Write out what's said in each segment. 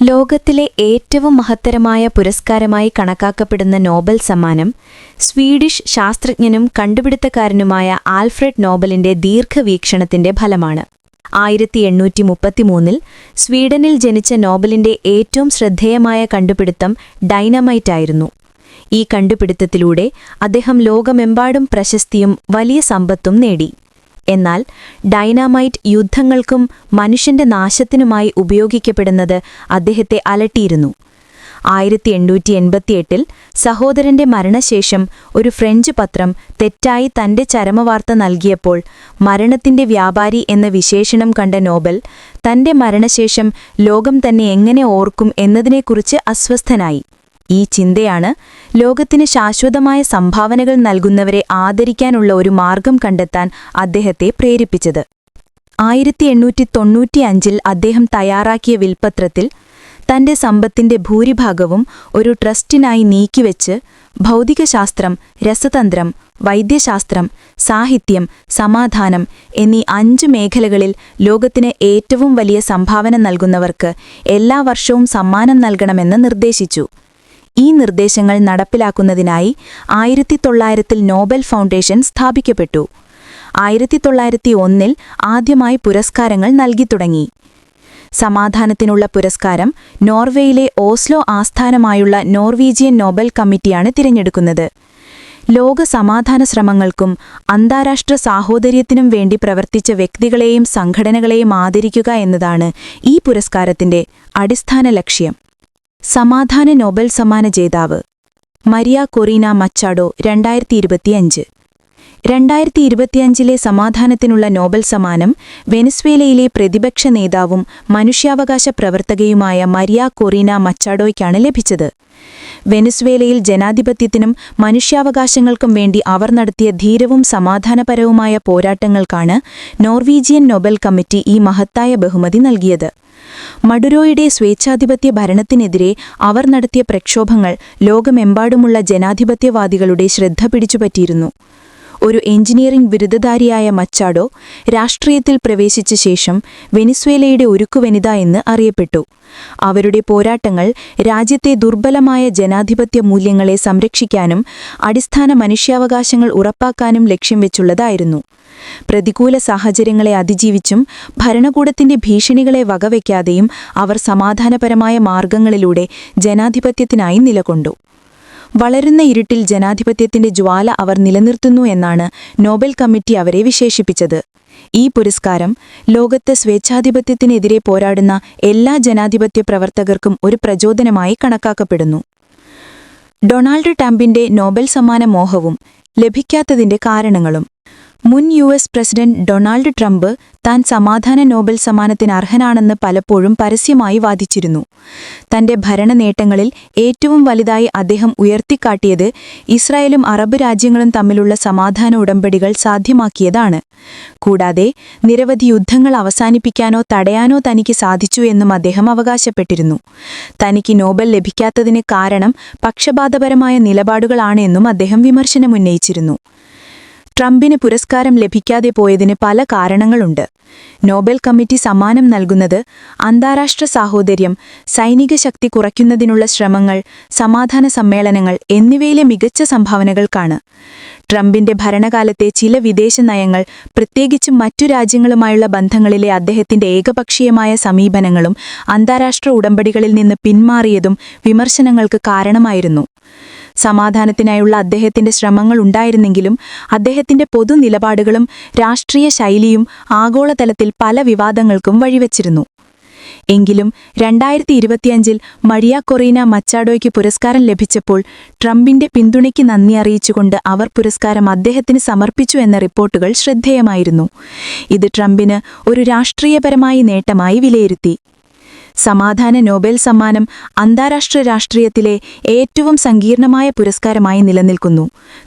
ലോകത്തിലെ ഏറ്റവും മഹത്തരമായ പുരസ്കാരമായി കണക്കാക്കപ്പെടുന്ന നോബൽ സമ്മാനം സ്വീഡിഷ് ശാസ്ത്രജ്ഞനും കണ്ടുപിടുത്തക്കാരനുമായ ആൽഫ്രഡ് നോബലിന്റെ ദീർഘവീക്ഷണത്തിന്റെ ഫലമാണ്. ആയിരത്തി എണ്ണൂറ്റി മുപ്പത്തിമൂന്നിൽ സ്വീഡനിൽ ജനിച്ച നോബലിന്റെ ഏറ്റവും ശ്രദ്ധേയമായ കണ്ടുപിടുത്തം ഡൈനമൈറ്റായിരുന്നു ഈ കണ്ടുപിടുത്തത്തിലൂടെ അദ്ദേഹം ലോകമെമ്പാടും പ്രശസ്തിയും വലിയ സമ്പത്തും നേടി. എന്നാൽ ഡൈനാമൈറ്റ് യുദ്ധങ്ങൾക്കും മനുഷ്യന്റെ നാശത്തിനുമായി ഉപയോഗിക്കപ്പെടുന്നത് അദ്ദേഹത്തെ അലട്ടിയിരുന്നു. ആയിരത്തി എണ്ണൂറ്റി എൺപത്തിയെട്ടിൽ സഹോദരന്റെ മരണശേഷം ഒരു ഫ്രഞ്ച് പത്രം തെറ്റായി തന്റെ ചരമവാർത്ത നൽകിയപ്പോൾ മരണത്തിന്റെ വ്യാപാരി എന്ന വിശേഷണം കണ്ട നോബൽ തന്റെ മരണശേഷം ലോകം തന്നെ എങ്ങനെ ഓർക്കും എന്നതിനെക്കുറിച്ച് അസ്വസ്ഥനായി. ഈ ചിന്തയാണ് ലോകത്തിന് ശാശ്വതമായ സംഭാവനകൾ നൽകുന്നവരെ ആദരിക്കാനുള്ള ഒരു മാർഗം കണ്ടെത്താൻ അദ്ദേഹത്തെ പ്രേരിപ്പിച്ചത്. ആയിരത്തി എണ്ണൂറ്റി തൊണ്ണൂറ്റിയഞ്ചിൽ അദ്ദേഹം തയ്യാറാക്കിയ വിൽപ്പത്രത്തിൽ തന്റെ സമ്പത്തിന്റെ ഭൂരിഭാഗവും ഒരു ട്രസ്റ്റിനായി നീക്കിവെച്ച് ഭൗതികശാസ്ത്രം രസതന്ത്രം വൈദ്യശാസ്ത്രം സാഹിത്യം സമാധാനം എന്നീ അഞ്ച് മേഖലകളിൽ ലോകത്തിന് ഏറ്റവും വലിയ സംഭാവന നൽകുന്നവർക്ക് എല്ലാ വർഷവും സമ്മാനം നൽകണമെന്ന് നിർദ്ദേശിച്ചു. ഈ നിർദ്ദേശങ്ങൾ നടപ്പിലാക്കുന്നതിനായി ആയിരത്തി തൊള്ളായിരത്തിൽ നോബൽ ഫൗണ്ടേഷൻ സ്ഥാപിക്കപ്പെട്ടു. ആയിരത്തി തൊള്ളായിരത്തി ഒന്നിൽ ആദ്യമായി പുരസ്കാരങ്ങൾ നൽകിത്തുടങ്ങി സമാധാനത്തിനുള്ള പുരസ്കാരം നോർവേയിലെ ഓസ്ലോ ആസ്ഥാനമായുള്ള നോർവീജിയൻ നോബൽ കമ്മിറ്റിയാണ് തിരഞ്ഞെടുക്കുന്നത്. ലോക സമാധാന ശ്രമങ്ങൾക്കും അന്താരാഷ്ട്ര സാഹോദര്യത്തിനും വേണ്ടി പ്രവർത്തിച്ച വ്യക്തികളെയും സംഘടനകളെയും ആദരിക്കുക എന്നതാണ് ഈ പുരസ്കാരത്തിന്റെ അടിസ്ഥാന ലക്ഷ്യം. സമാധാന നോബൽ സമ്മാന ജേതാവ് മരിയ കൊറീന മച്ചാഡോ രണ്ടായിരത്തി ഇരുപത്തിയഞ്ച് രണ്ടായിരത്തി ഇരുപത്തിയഞ്ചിലെ സമാധാനത്തിനുള്ള നോബൽ സമ്മാനം വെനസ്വേലയിലെ പ്രതിപക്ഷ നേതാവും മനുഷ്യാവകാശ പ്രവർത്തകയുമായ മരിയ കൊറീന മച്ചാഡോയ്ക്കാണ് ലഭിച്ചത്. വെനസ്വേലയിൽ ജനാധിപത്യത്തിനും മനുഷ്യാവകാശങ്ങൾക്കും വേണ്ടി അവർ നടത്തിയ ധീരവും സമാധാനപരവുമായ പോരാട്ടങ്ങൾക്കാണ് നോർവീജിയൻ നോബൽ കമ്മിറ്റി ഈ മഹത്തായ ബഹുമതി നൽകിയത്. മഡുരോയുടെ സ്വേച്ഛാധിപത്യ ഭരണത്തിനെതിരെ അവർ നടത്തിയ പ്രക്ഷോഭങ്ങൾ ലോകമെമ്പാടുമുള്ള ജനാധിപത്യവാദികളുടെ ശ്രദ്ധ പിടിച്ചുപറ്റിയിരുന്നു. ഒരു എഞ്ചിനീയറിംഗ് ബിരുദധാരിയായ മച്ചാഡോ രാഷ്ട്രീയത്തിൽ പ്രവേശിച്ച ശേഷം വെനിസ്വേലയുടെ ഒരുക്കുവനിത എന്ന് അറിയപ്പെട്ടു. അവരുടെ പോരാട്ടങ്ങൾ രാജ്യത്തെ ദുർബലമായ ജനാധിപത്യ മൂല്യങ്ങളെ സംരക്ഷിക്കാനും അടിസ്ഥാന മനുഷ്യാവകാശങ്ങൾ ഉറപ്പാക്കാനും ലക്ഷ്യം വെച്ചുള്ളതായിരുന്നു. പ്രതികൂല സാഹചര്യങ്ങളെ അതിജീവിച്ചും ഭരണകൂടത്തിന്റെ ഭീഷണികളെ വകവയ്ക്കാതെയും അവർ സമാധാനപരമായ മാർഗങ്ങളിലൂടെ ജനാധിപത്യത്തിനായി നിലകൊണ്ടു. വളരുന്ന ഇരുട്ടിൽ ജനാധിപത്യത്തിന്റെ ജ്വാല അവർ നിലനിർത്തുന്നു എന്നാണ് നോബൽ കമ്മിറ്റി അവരെ വിശേഷിപ്പിച്ചത്. ഈ പുരസ്കാരം ലോകത്തെ സ്വേച്ഛാധിപത്യത്തിനെതിരെ പോരാടുന്ന എല്ലാ ജനാധിപത്യ പ്രവർത്തകർക്കും ഒരു പ്രചോദനമായി കണക്കാക്കപ്പെടുന്നു. ഡൊണാൾഡ് ട്രംപിന്റെ നോബൽ സമ്മാന മോഹവും ലഭിക്കാത്തതിന്റെ കാരണങ്ങളും മുൻ U S president Donald Trump താൻ സമാധാന നോബൽ സമ്മാനത്തിന് അർഹനാണെന്ന് പലപ്പോഴും പരസ്യമായി വാദിച്ചിരുന്നു. തന്റെ ഭരണ നേട്ടങ്ങളിൽ ഏറ്റവും വലുതായി അദ്ദേഹം ഉയർത്തിക്കാട്ടിയത് ഇസ്രായേലും അറബ് രാജ്യങ്ങളും തമ്മിലുള്ള സമാധാന ഉടമ്പടികൾ സാധ്യമാക്കിയതാണ്. കൂടാതെ നിരവധി യുദ്ധങ്ങൾ അവസാനിപ്പിക്കാനോ തടയാനോ തനിക്ക് സാധിച്ചു എന്നും അദ്ദേഹം അവകാശപ്പെട്ടിരുന്നു. തനിക്ക് നോബൽ ലഭിക്കാത്തതിന് കാരണം പക്ഷപാതപരമായ നിലപാടുകളാണ് എന്നും അദ്ദേഹം വിമർശനമുന്നയിച്ചിരുന്നു. ട്രംപിന് പുരസ്കാരം ലഭിക്കാതെ പോയതിന് പല കാരണങ്ങളുണ്ട്. നോബൽ കമ്മിറ്റി സമ്മാനം നൽകുന്നത് അന്താരാഷ്ട്ര സാഹോദര്യം സൈനിക ശക്തി കുറയ്ക്കുന്നതിനുള്ള ശ്രമങ്ങൾ സമാധാന സമ്മേളനങ്ങൾ എന്നിവയിലെ മികച്ച സംഭാവനകൾക്കാണ്. ട്രംപിന്റെ ഭരണകാലത്തെ ചില വിദേശ നയങ്ങൾ പ്രത്യേകിച്ചും മറ്റു രാജ്യങ്ങളുമായുള്ള ബന്ധങ്ങളിലെ അദ്ദേഹത്തിന്റെ ഏകപക്ഷീയമായ സമീപനങ്ങളും അന്താരാഷ്ട്ര ഉടമ്പടികളിൽ നിന്ന് പിന്മാറിയതും വിമർശനങ്ങൾക്ക് കാരണമായിരുന്നു. സമാധാനത്തിനായുള്ള അദ്ദേഹത്തിന്റെ ശ്രമങ്ങൾ ഉണ്ടായിരുന്നെങ്കിലും അദ്ദേഹത്തിന്റെ പൊതു നിലപാടുകളും രാഷ്ട്രീയ ശൈലിയും ആഗോളതലത്തിൽ പല വിവാദങ്ങൾക്കും വഴിവെച്ചിരുന്നു. എങ്കിലും രണ്ടായിരത്തി ഇരുപത്തിയഞ്ചിൽ മരിയ കൊറീന മച്ചാഡോയ്ക്ക് പുരസ്കാരം ലഭിച്ചപ്പോൾ ട്രംപിന്റെ പിന്തുണയ്ക്ക് നന്ദി അറിയിച്ചുകൊണ്ട് അവർ പുരസ്കാരം അദ്ദേഹത്തിന് സമർപ്പിച്ചു എന്ന റിപ്പോർട്ടുകൾ ശ്രദ്ധേയമായിരുന്നു. ഇത് ട്രംപിന് ഒരു രാഷ്ട്രീയപരമായ നേട്ടമായി വിലയിരുത്തി. സമാധാന നോബൽ സമ്മാനം അന്താരാഷ്ട്ര രാഷ്ട്രീയത്തിലെ ഏറ്റവും സങ്കീർണമായ പുരസ്കാരമായി നിലനിൽക്കുന്നു.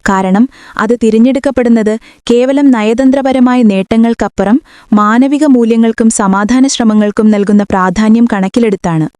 കാരണം അത് തിരഞ്ഞെടുക്കപ്പെടുന്നത് കേവലം നയതന്ത്രപരമായ നേട്ടങ്ങൾക്കപ്പുറം മാനവിക മൂല്യങ്ങൾക്കും സമാധാന ശ്രമങ്ങൾക്കും നൽകുന്ന പ്രാധാന്യം കണക്കിലെടുത്താണ്.